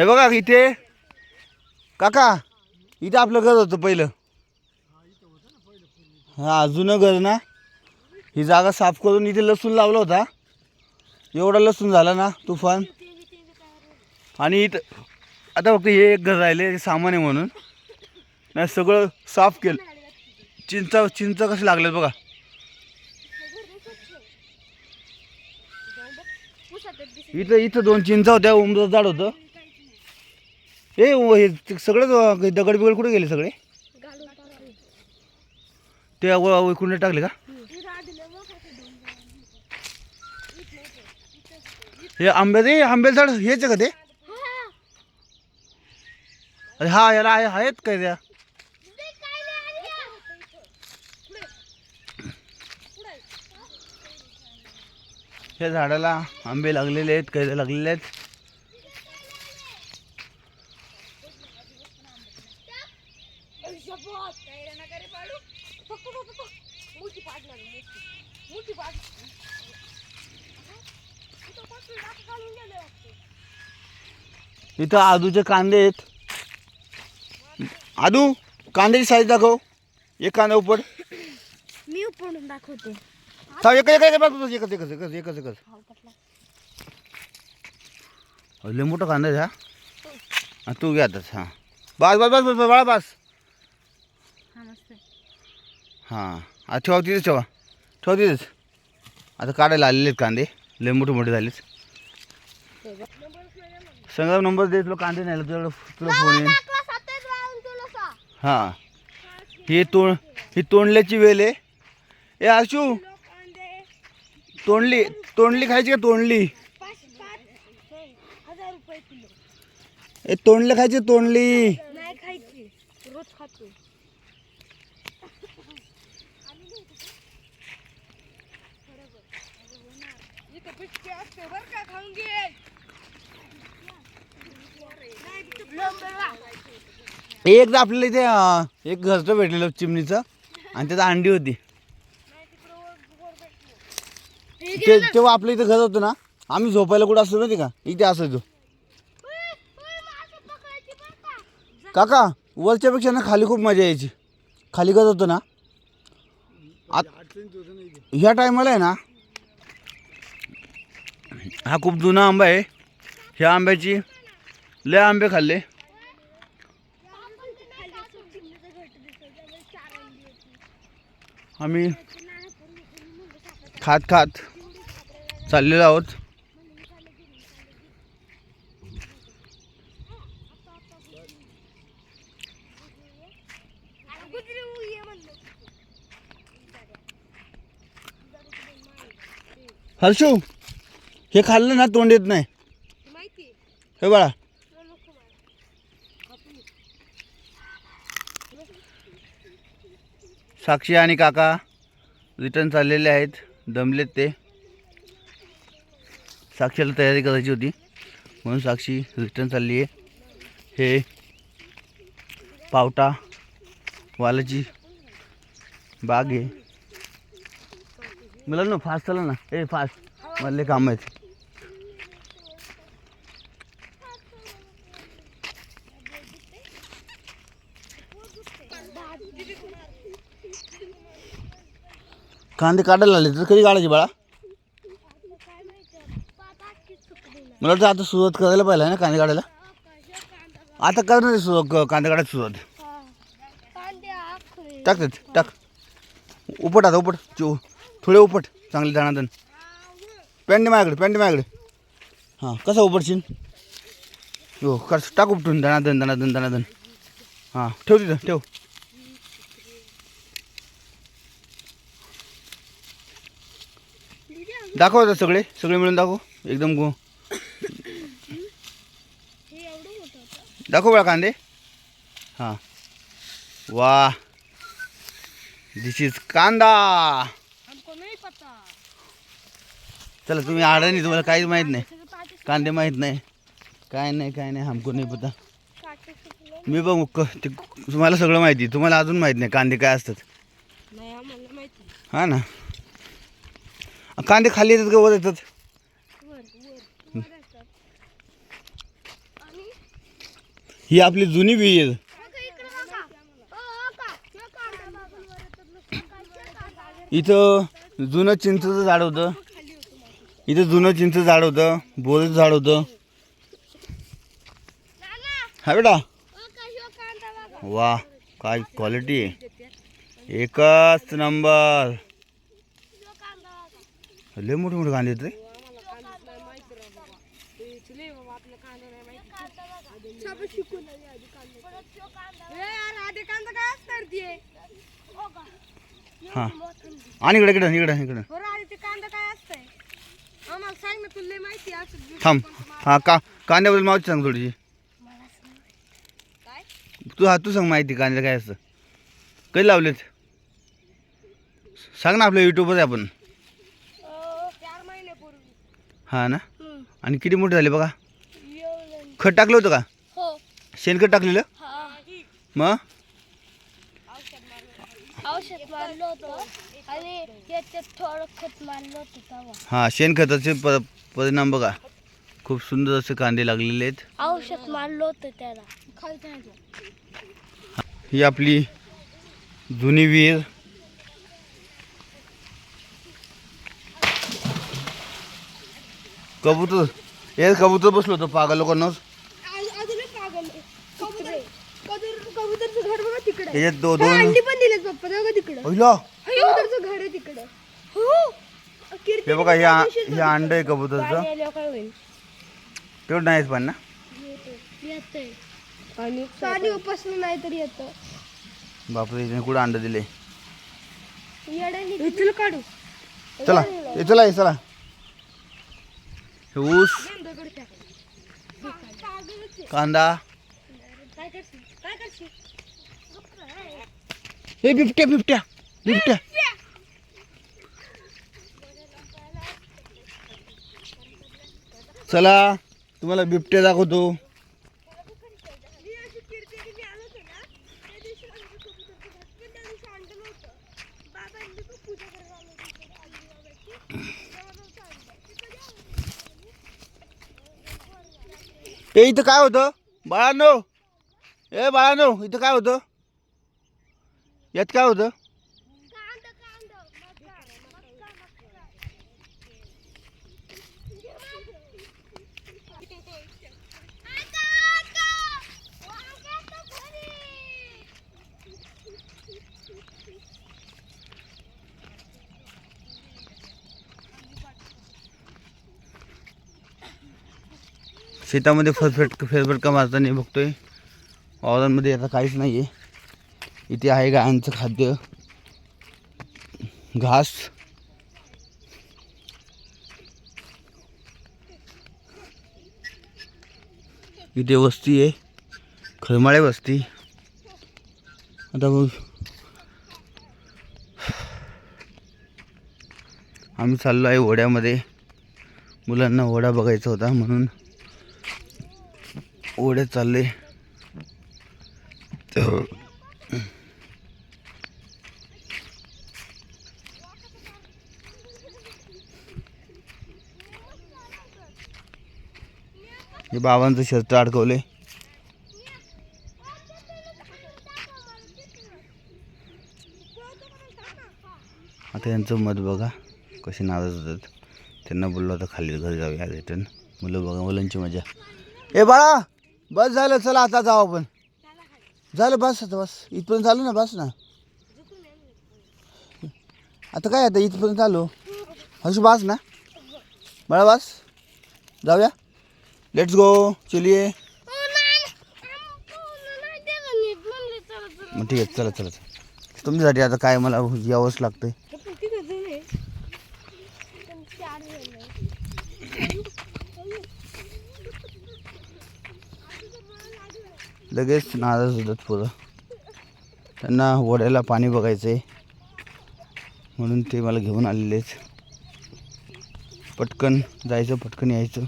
हे बघा इथे. काका इथे आपलं घर होतं पहिलं. हा जुनं घर ना. ही जागा साफ करून इथे लसूण लावला होता. एवढा लसूण झाला ना तुफान. आणि इथं आता फक्त हे एक घर राहिले सामान आहे म्हणून. नाही सगळं साफ केलं. चिंचा चिंच कसे लागलेत बघा. इथं इथं दोन चिंचा होत्या उमचं झाड होतं. ए हे ते दगड बिगड कुठे गेले सगळे? ते विकून टाकले का? हे आंब्याचे आंब्याचं झाड हेच आहे का ते? अरे हा याला आहे आहेत काय त्या? या झाडाला आंबे लागलेले आहेत कैदे लागलेले आहेत. इथं आदूचे कांदे आहेत आदू कांद्याची साईज दाखव एक कांदा उपट मी उपडून दाखवते थांब एक एक एक बस एकच एकच एकच एकच एकच अहो, लय मोठा कांदा आहे हा हा, तू घे आताच हां बस बस बस बस बस, बाळा बस हा हां आता ठेवा तिथेच ठेवा ठेवा तिथेच आता काढायला आलेले आहेत कांदे लय मोठे मोठे झालेत संग्राम नंबर दे तुला कांदे नाही तुला फोन येईन. हां. ही तोंड ही तोंडल्याची वेल आहे. ए आशू. तोंडली तोंडली खायची का तोंडली? हजार रुपये किलो ए तोंडली? खायची तोंडली नाही खायची रोज खातो एकदा आपल्याला इथे एक घरचं भेटलेलं चिमणीचं आणि त्यात अंडी होती. ते तेव्हा आपल्या इथे घर होतं ना आम्ही झोपायला कुठं असतो माहिती का? इथे असायचो. काका वरच्यापेक्षा ना खाली खूप मजा यायची. खाली घर होतो ना. आत- ह्या टायमाला आहे ना हा खूप जुना आंबा आहे. ह्या आंब्याची लय आंबे खाल्ले. आम्ही खात खात चाललेलो आहोत. हर्षू हे खाल्लं ना तोंड येत नाही. हे बाळा. साक्षी आणि काका रिटर्न चाललेले आहेत. दमलेत ते. साक्षीला तयारी करायची होती. म्हणून साक्षी रिटर्न चालली आहे. हे पावटा वालाची बाग आहे. मुलांना ना? फास्ट चला ना? हे फास्ट मधले काम आहेत. कांदे काढायला आले तर कधी काढायचे बाळा? मला वाटतं आता सुरुवात करायला पाहिजे ना कांदे काढायला. आता करणार आहे सुरुवात कांदे काढायची सुरुवात. टाक टाक. उपट आता उपट. चो थोडे उपट. चांगले दाणादण पॅन्ट माझ्याकडे पॅन्ट माझ्याकडे. हां कसा उपटशील? हो कर टाक उपटून. दणादन दणादन दणादन हां ठेव तिथं ठेव. दाखव आता सगळे सगळे मिळून दाखव. एकदम गो दाखव बळा कांदे. हां. वा. दिस इज कांदा. चला तुम्ही आडानी तुम्हाला काहीच माहीत नाही. कांदे माहीत नाही. काय नाही काय नाही हमको नाही पता. मी बघ क- ते तुम्हाला सगळं माहिती तुम्हाला अजून माहीत नाही कांदे काय असतात. हां ना. कांदे खाली येतात का वर येतात. ही आपली जुनी विहीर इथं जुनं चिंचचं झाड होतं. इथं जुनं चिंच झाड होतं. बोरचं झाड होतं. हा बेटा. वा काय क्वालिटी आहे. एकच नंबर लय मोठे मोठे कांदे आहेत रे. हां. आणि इकडे इकडे इकडे इकडे. थांब. हा का कांद्याबद्दल माहिती सांग थोडीशी. तू हा तू सांग माहिती कांद्या काय असतं. कधी लावलेत? सांग ना आपल्या युट्यूबवर आहे आपण. हा ना? आणि किती मोठे झाले बघा? खत टाकलं होतं का? हो. शेणखत टाकलेलं? मग? औषध मारलं. होतं. आणि त्याच्यात थोडं खत मारलं होतं तेव्हा. हां शेणखताचे प परिणाम बघा. खूप सुंदर असे कांदे लागलेले आहेत. औषध मारलं होतं त्याला. ही आपली जुनी विहीर. कबूतर. हे कबूतर बसलो होतं पागल लोकांनाच कबूतरचं घर बघा तिकडे. त्याच्यात दो दोन अंडी पण दिलेत पप्पा बघा तिकडं. पहिलं. कबूतरचं घर आहे तिकडं. हो. हे बघा हे आ- हे अंड आहे कबूतरचं. काय होईल? तेवढं नाहीच पण ना येतंय आणि पाणी उपासलं नाही तरी येतं. बापरे इथे कुठं अंड दिले? काढू. चला हे चला हे चला. हे ऊस. कांदा. हे बिबट्या बिबट्या बिबट्या. चला तुम्हाला बिबट्या दाखवतो. ए इथं काय होतं? बाळांनो. ए बाळांनो इथं काय होतं? यात काय होतं? शेतामध्ये फरफेट फेरफटका मारताना बघतोय. वावरांमध्ये आता काहीच नाही आहे इथे आहे गायांचं खाद्य. घास. इथे वस्ती आहे. खरमाळे वस्ती. आता बघ. आम्ही चाललो आहे ओढ्यामध्ये मुलांना ओढा बघायचा होता म्हणून. ओढे चालले. हे बाबांचं शस्त्र अडकवले. आता यांचं मत बघा कसे नाराज होतात. त्यांना बोललो आता खाली घर जाऊया रिटर्न. मुलं बघा मुलांची मजा. ए बाळा! बस झालं चला आता जाऊ आपण. झालं बस आता बस. इथपर्यंत चालू ना बस ना. आता काय आता इथपर्यंत आलो हर्षू बस ना. बाळा बस. जाऊया. लेट्स गो चलिए मग ठीक आहे चला चला चला. तुमच्यासाठी आता काय मला यावंच लागतंय. लगेच नाराज होतात पोरं त्यांना वड्याला पाणी बघायचं आहे म्हणून ते मला घेऊन आलेलेच पटकन जायचं पटकन यायचं.